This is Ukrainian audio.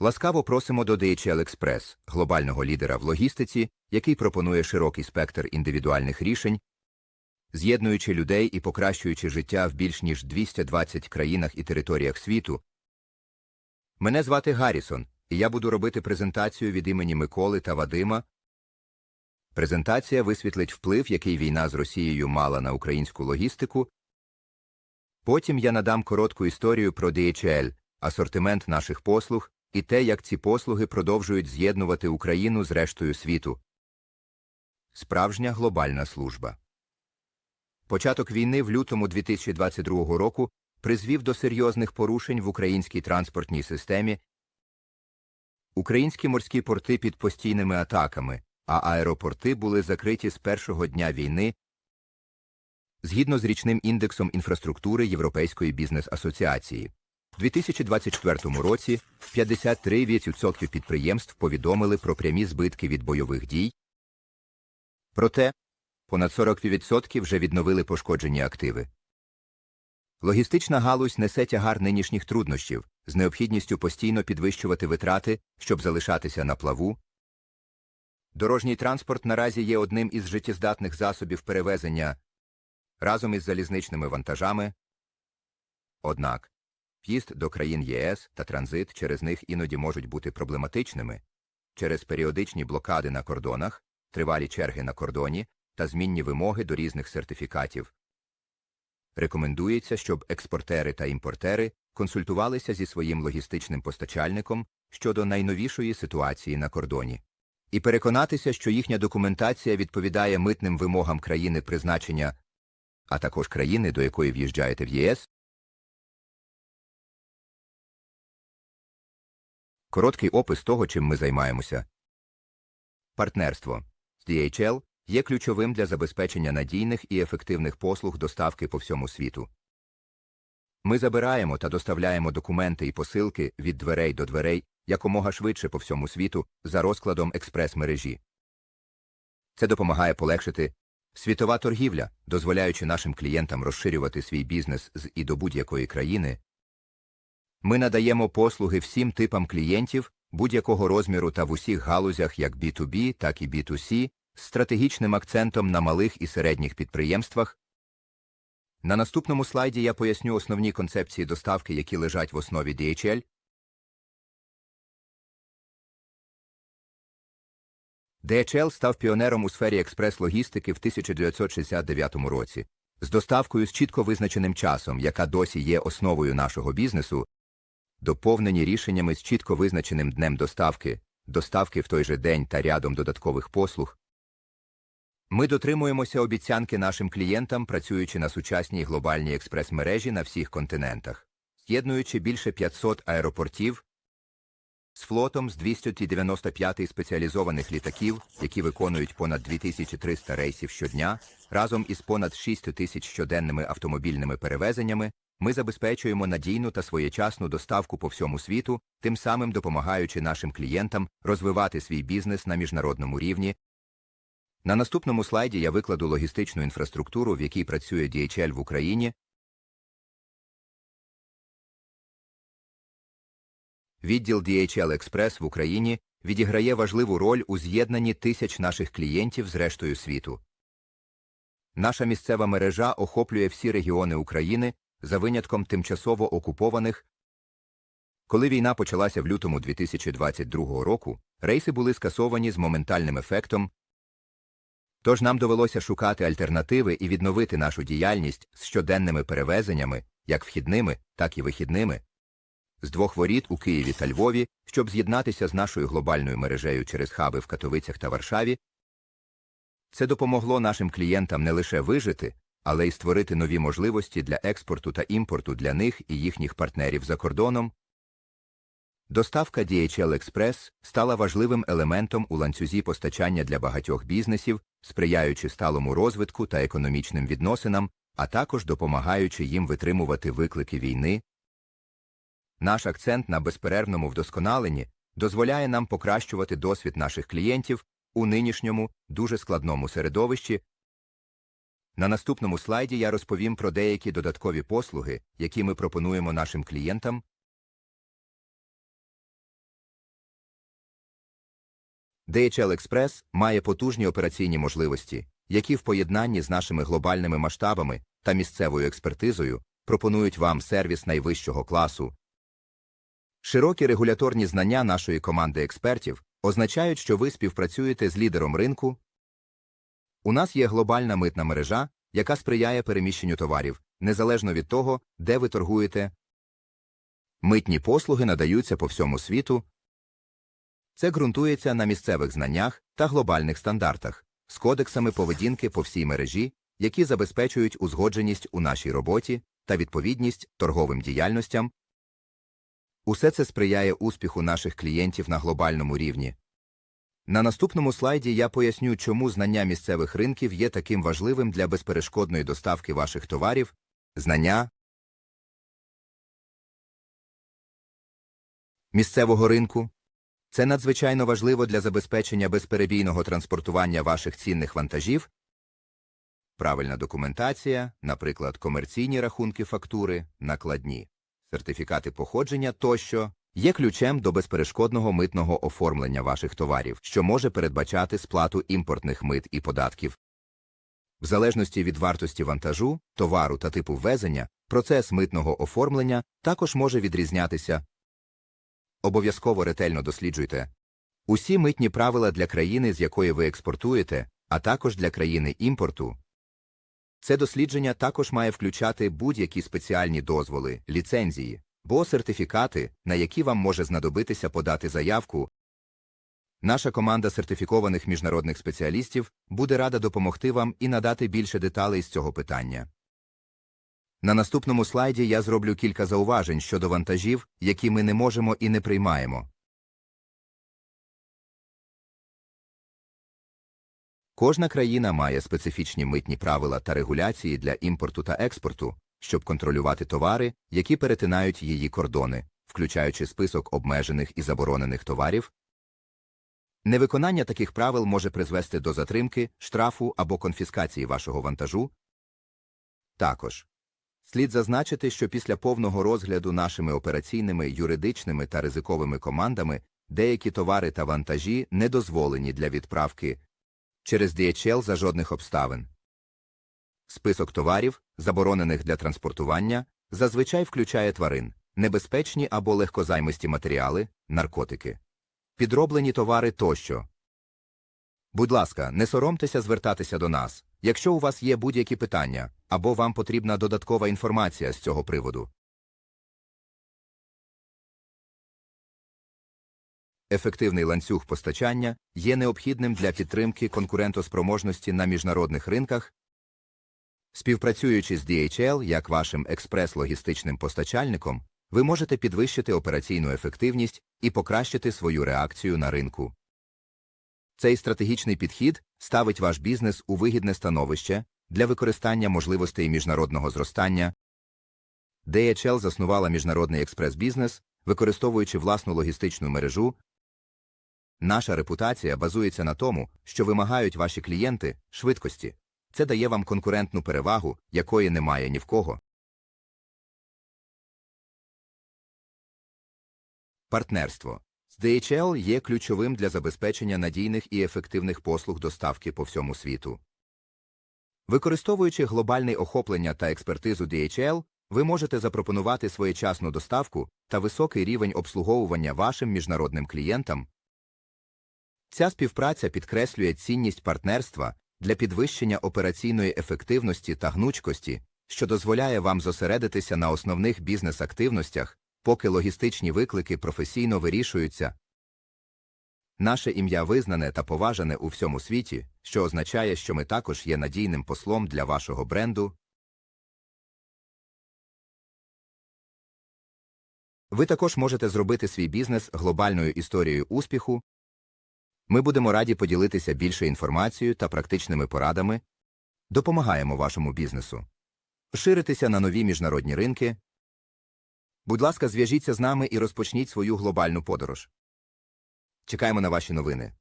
Ласкаво просимо до DHL Express, глобального лідера в логістиці, який пропонує широкий спектр індивідуальних рішень, з'єднуючи людей і покращуючи життя в більш ніж 220 країнах і територіях світу. Мене звати Гаррісон, і я буду робити презентацію від імені Миколи та Вадима. Презентація висвітлить вплив, який війна з Росією мала на українську логістику. Потім я надам коротку історію про DHL, асортимент наших послуг і те, як ці послуги продовжують з'єднувати Україну з рештою світу. Справжня глобальна служба. Початок війни в лютому 2022 року призвів до серйозних порушень в українській транспортній системі. Українські морські порти під постійними атаками, а аеропорти були закриті з першого дня війни згідно з річним індексом інфраструктури Європейської бізнес-асоціації. У 2024 році 53% підприємств повідомили про прямі збитки від бойових дій, проте понад 40% вже відновили пошкоджені активи. Логістична галузь несе тягар нинішніх труднощів з необхідністю постійно підвищувати витрати, щоб залишатися на плаву. Дорожній транспорт наразі є одним із життєздатних засобів перевезення разом із залізничними вантажами. Однак в'їзд до країн ЄС та транзит через них іноді можуть бути проблематичними через періодичні блокади на кордонах, тривалі черги на кордоні та змінні вимоги до різних сертифікатів. Рекомендується, щоб експортери та імпортери консультувалися зі своїм логістичним постачальником щодо найновішої ситуації на кордоні і переконатися, що їхня документація відповідає митним вимогам країни призначення, а також країни, до якої в'їжджаєте в ЄС. Короткий опис того, чим ми займаємося. Партнерство з DHL є ключовим для забезпечення надійних і ефективних послуг доставки по всьому світу. Ми забираємо та доставляємо документи і посилки від дверей до дверей якомога швидше по всьому світу за розкладом експрес-мережі. Це допомагає полегшити світова торгівля, дозволяючи нашим клієнтам розширювати свій бізнес з і до будь-якої країни. Ми надаємо послуги всім типам клієнтів будь-якого розміру та в усіх галузях як B2B, так і B2C, з стратегічним акцентом на малих і середніх підприємствах. На наступному слайді я поясню основні концепції доставки, які лежать в основі DHL. DHL став піонером у сфері експрес-логістики в 1969 році. З доставкою з чітко визначеним часом, яка досі є основою нашого бізнесу, доповнені рішеннями з чітко визначеним днем доставки, доставки в той же день та рядом додаткових послуг. Ми дотримуємося обіцянки нашим клієнтам, працюючи на сучасній глобальній експрес-мережі на всіх континентах, з'єднуючи більше 500 аеропортів з флотом з 295 спеціалізованих літаків, які виконують понад 2300 рейсів щодня, разом із понад 6 тисяч щоденними автомобільними перевезеннями, ми забезпечуємо надійну та своєчасну доставку по всьому світу, тим самим допомагаючи нашим клієнтам розвивати свій бізнес на міжнародному рівні. На наступному слайді я викладу логістичну інфраструктуру, в якій працює DHL в Україні. Відділ DHL Express в Україні відіграє важливу роль у з'єднанні тисяч наших клієнтів з рештою світу. Наша місцева мережа охоплює всі регіони України за винятком тимчасово окупованих. Коли війна почалася в лютому 2022 року, рейси були скасовані з моментальним ефектом, тож нам довелося шукати альтернативи і відновити нашу діяльність з щоденними перевезеннями, як вхідними, так і вихідними, з двох воріт у Києві та Львові, щоб з'єднатися з нашою глобальною мережею через хаби в Катовицях та Варшаві. Це допомогло нашим клієнтам не лише вижити, але й створити нові можливості для експорту та імпорту для них і їхніх партнерів за кордоном. Доставка DHL Express стала важливим елементом у ланцюзі постачання для багатьох бізнесів, сприяючи сталому розвитку та економічним відносинам, а також допомагаючи їм витримувати виклики війни. Наш акцент на безперервному вдосконаленні дозволяє нам покращувати досвід наших клієнтів у нинішньому дуже складному середовищі. На наступному слайді я розповім про деякі додаткові послуги, які ми пропонуємо нашим клієнтам DHL Express має потужні операційні можливості, які в поєднанні з нашими глобальними масштабами та місцевою експертизою пропонують вам сервіс найвищого класу. Широкі регуляторні знання нашої команди експертів означають, що ви співпрацюєте з лідером ринку. У нас є глобальна митна мережа, яка сприяє переміщенню товарів, незалежно від того, де ви торгуєте. Митні послуги надаються по всьому світу. Це ґрунтується на місцевих знаннях та глобальних стандартах з кодексами поведінки по всій мережі, які забезпечують узгодженість у нашій роботі та відповідність торговим діяльностям. Усе це сприяє успіху наших клієнтів на глобальному рівні. На наступному слайді я поясню, чому знання місцевих ринків є таким важливим для безперешкодної доставки ваших товарів, знання місцевого ринку. Це надзвичайно важливо для забезпечення безперебійного транспортування ваших цінних вантажів, правильна документація, наприклад, комерційні рахунки фактури, накладні, сертифікати походження тощо, є ключем до безперешкодного митного оформлення ваших товарів, що може передбачати сплату імпортних мит і податків. В залежності від вартості вантажу, товару та типу ввезення, процес митного оформлення також може відрізнятися. Обов'язково ретельно досліджуйте усі митні правила для країни, з якої ви експортуєте, а також для країни імпорту. Це дослідження також має включати будь-які спеціальні дозволи, ліцензії, бо сертифікати, на які вам може знадобитися подати заявку. Наша команда сертифікованих міжнародних спеціалістів буде рада допомогти вам і надати більше деталей з цього питання. На наступному слайді я зроблю кілька зауважень щодо вантажів, які ми не можемо і не приймаємо. Кожна країна має специфічні митні правила та регуляції для імпорту та експорту, щоб контролювати товари, які перетинають її кордони, включаючи список обмежених і заборонених товарів. Невиконання таких правил може призвести до затримки, штрафу або конфіскації вашого вантажу. Також слід зазначити, що після повного розгляду нашими операційними, юридичними та ризиковими командами деякі товари та вантажі не дозволені для відправки через DHL за жодних обставин. Список товарів, заборонених для транспортування, зазвичай включає тварин, небезпечні або легкозаймисті матеріали, наркотики, підроблені товари тощо. Будь ласка, не соромтеся звертатися до нас, якщо у вас є будь-які питання, або вам потрібна додаткова інформація з цього приводу. Ефективний ланцюг постачання є необхідним для підтримки конкурентоспроможності на міжнародних ринках. Співпрацюючи з DHL як вашим експрес-логістичним постачальником, ви можете підвищити операційну ефективність і покращити свою реакцію на ринку. Цей стратегічний підхід ставить ваш бізнес у вигідне становище для використання можливостей міжнародного зростання. DHL заснувала міжнародний експрес-бізнес, використовуючи власну логістичну мережу. Наша репутація базується на тому, що вимагають ваші клієнти швидкості. Це дає вам конкурентну перевагу, якої немає ні в кого. Партнерство з DHL є ключовим для забезпечення надійних і ефективних послуг доставки по всьому світу. Використовуючи глобальне охоплення та експертизу DHL, ви можете запропонувати своєчасну доставку та високий рівень обслуговування вашим міжнародним клієнтам. Ця співпраця підкреслює цінність партнерства для підвищення операційної ефективності та гнучкості, що дозволяє вам зосередитися на основних бізнес-активностях, поки логістичні виклики професійно вирішуються. Наше ім'я визнане та поважане у всьому світі, що означає, що ми також є надійним послом для вашого бренду. Ви також можете зробити свій бізнес глобальною історією успіху. Ми будемо раді поділитися більше інформацією та практичними порадами. Допомагаємо вашому бізнесу. Ширитися на нові міжнародні ринки. Будь ласка, зв'яжіться з нами і розпочніть свою глобальну подорож. Чекаємо на ваші новини.